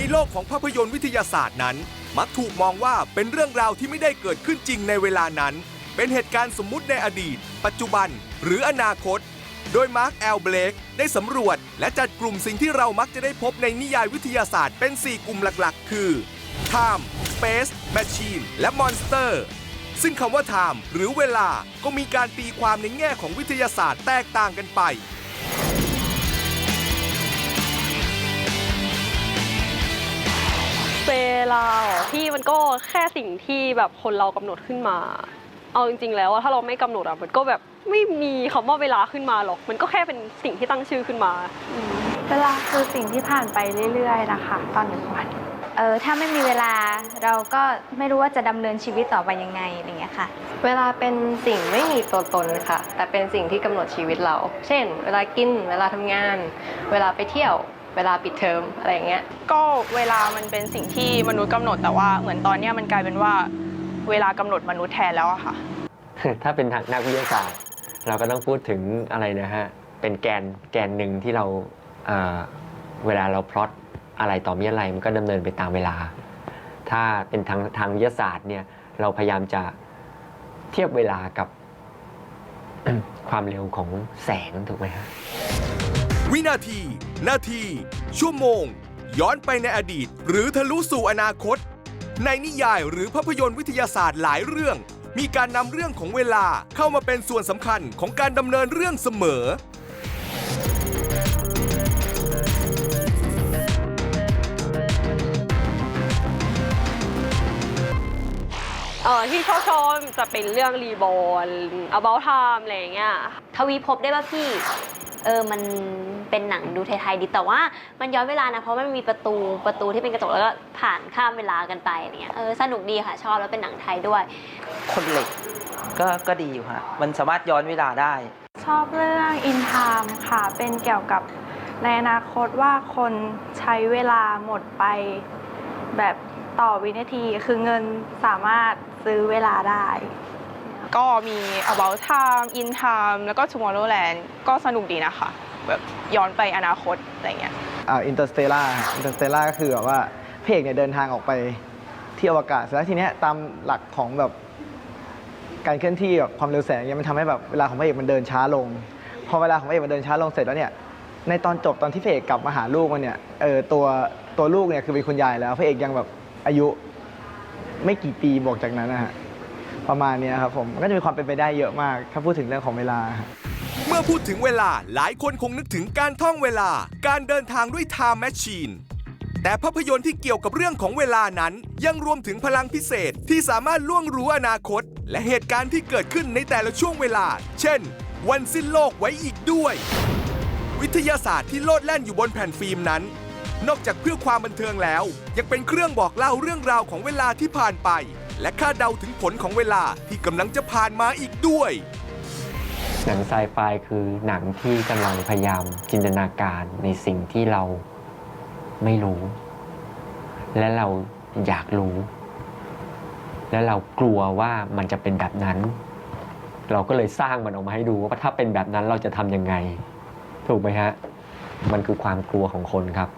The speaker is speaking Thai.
ในโลกของภาพยนตร์วิทยาศาสตร์นั้น มักถูกมองว่าเป็นเรื่องราวที่ไม่ได้เกิดขึ้นจริงในเวลานั้น เป็นเหตุการณ์สมมุติในอดีต ปัจจุบัน หรืออนาคต โดยมาร์คแอลเบลกได้สำรวจ และจัดกลุ่มสิ่งที่เรามักจะได้พบในนิยายวิทยาศาสตร์เป็น 4 กลุ่มหลักๆ คือ Time Space Machine และ Monster ซึ่งคำว่า Time หรือเวลาก็มีการตีความในแง่ของวิทยาศาสตร์แตกต่างกันไป เวลาเหรอพี่มันก็แค่สิ่งที่แบบคนเรากำหนดขึ้นมา เอาจริง ๆ แล้วอะถ้าเราไม่กำหนดอะมันก็แบบไม่มีคำว่าเวลาขึ้นมาหรอก มันก็แค่เป็นสิ่งที่ตั้งชื่อขึ้นมาอืมเวลาคือสิ่งที่ผ่านไปเรื่อย ๆ นะคะ ตอนหนึ่งวันเออถ้าไม่มีเวลาเราก็ไม่รู้ว่าจะดำเนินชีวิตต่อไปยังไงอะไรเงี้ยค่ะ เวลาเป็นสิ่งไม่มีตัวตนค่ะ แต่เป็นสิ่งที่กำหนดชีวิตเรา เช่น เวลากิน เวลาทำงาน เวลาไปเที่ยว เวลาปิดเทอมอะไรอย่างเงี้ย ก็เวลามันเป็นสิ่งที่มนุษย์กำหนดแต่ว่าเหมือนตอนเนี้ยมันกลายเป็นว่าเวลากำหนดมนุษย์แทนแล้วอะค่ะ ถ้าเป็นทางนักวิทยาศาสตร์ เราก็ต้องพูดถึงอะไรนะฮะ เป็นแกนแกนหนึ่งที่เราเอ่อเวลาเราพลอตอะไรต่อมีอะไรมันก็ดำเนินไปตามเวลา ถ้าเป็นทางทางวิทยาศาสตร์เนี่ยเราพยายามจะเทียบเวลากับ ความเร็วของแสงถูกไหมฮะ วินาที นาที ชั่วโมง ย้อนไปในอดีต หรือทะลุสู่อนาคต ในนิยายหรือภาพยนตร์วิทยาศาสตร์หลายเรื่อง มีการนำเรื่องของเวลาเข้ามาเป็นส่วนสำคัญของการดำเนินเรื่องเสมอ เออที่ชอบชอบจะเป็นเรื่องรีบอล about time อะไรอย่างเงี้ย ทวีภพได้ป่ะพี่ เออมันเป็นหนังดูไทยๆดีแต่ว่ามันย้อนเวลานะเพราะมันมีประตูประตูที่เป็นกระจกแล้วก็ผ่านข้ามเวลากันไปอะไรเงี้ยเออสนุกดีค่ะชอบแล้วเป็นหนังไทยด้วย คนเหล็กก็ก็ดีอยู่ฮะมันสามารถย้อนเวลาได้ ชอบเรื่อง In Time ค่ะ เป็นเกี่ยวกับในอนาคตว่าคนใช้เวลาหมดไป แบบต่อวินาทีคือเงินสามารถซื้อเวลาได้ ก็มี about time in time แล้วก็ tomorrowland ก็สนุกดีนะคะแบบย้อนไปอนาคตอะไรเงี้ยอ่าอินเตอร์สเตล่าอินเตอร์สเตล่าก็คือแบบว่าพระเอกเนี่ยเดินทางออกไปที่อวกาศแล้วทีเนี้ยตามหลักของแบบการเคลื่อนที่แบบความเร็วแสงเนี่ยมันทำให้แบบเวลาของพระเอกมันเดินช้าลง พอเวลาของพระเอกมันเดินช้าลงเสร็จแล้วเนี่ยในตอนจบตอนที่พระเอกกลับมาหาลูกมันเนี่ยเออตัวตัวลูกเนี่ยคือเป็นคุณยายแล้วพระเอกยังแบบอายุไม่กี่ปีบอกจากนั้นนะฮะ ประมาณนี้ครับผมมันก็จะมีความเป็นไปได้เยอะมาก ถ้าพูดถึงเรื่องของเวลา เมื่อพูดถึงเวลาหลายคนคงนึกถึงการท่องเวลา การเดินทางด้วย Time Machine แต่ภาพยนตร์ที่เกี่ยวกับเรื่องของเวลานั้น ยังรวมถึงพลังพิเศษที่สามารถล่วงรู้อนาคต และเหตุการณ์ที่เกิดขึ้นในแต่ละช่วงเวลา เช่น วันสิ้นโลกไว้อีกด้วย วิทยาศาสตร์ที่โลดแล่นอยู่บนแผ่นฟิล์มนั้น นอกจากเพื่อความบันเทิงแล้ว ยังเป็นเครื่องบอกเล่าเรื่องราวของเวลาที่ผ่านไป และคาดเดาถึงผลของเวลาที่กำลังจะผ่านมาอีกด้วย หนังไซไฟคือหนังที่กำลังพยายามจินตนาการในสิ่งที่เราไม่รู้ และเราอยากรู้ และเรากลัวว่ามันจะเป็นแบบนั้น เราก็เลยสร้างมันออกมาให้ดูว่าถ้าเป็นแบบนั้นเราจะทำยังไง ถูกไหมฮะ มันคือความกลัวของคนครับ